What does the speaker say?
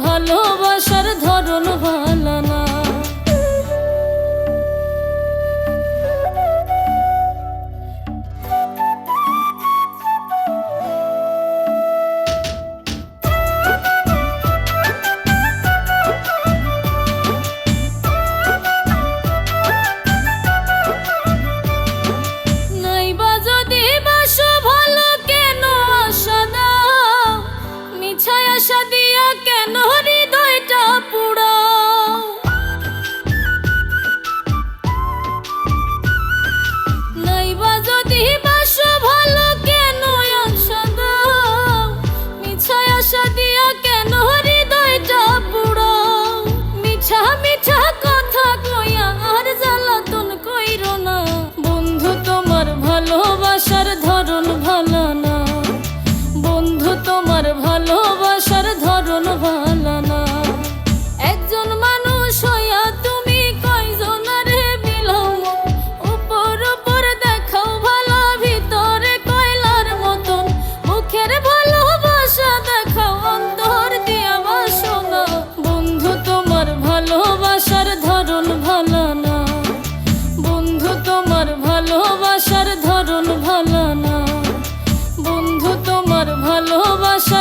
ভালোবাসা তোমার ভালোবাসার ধরন ভাই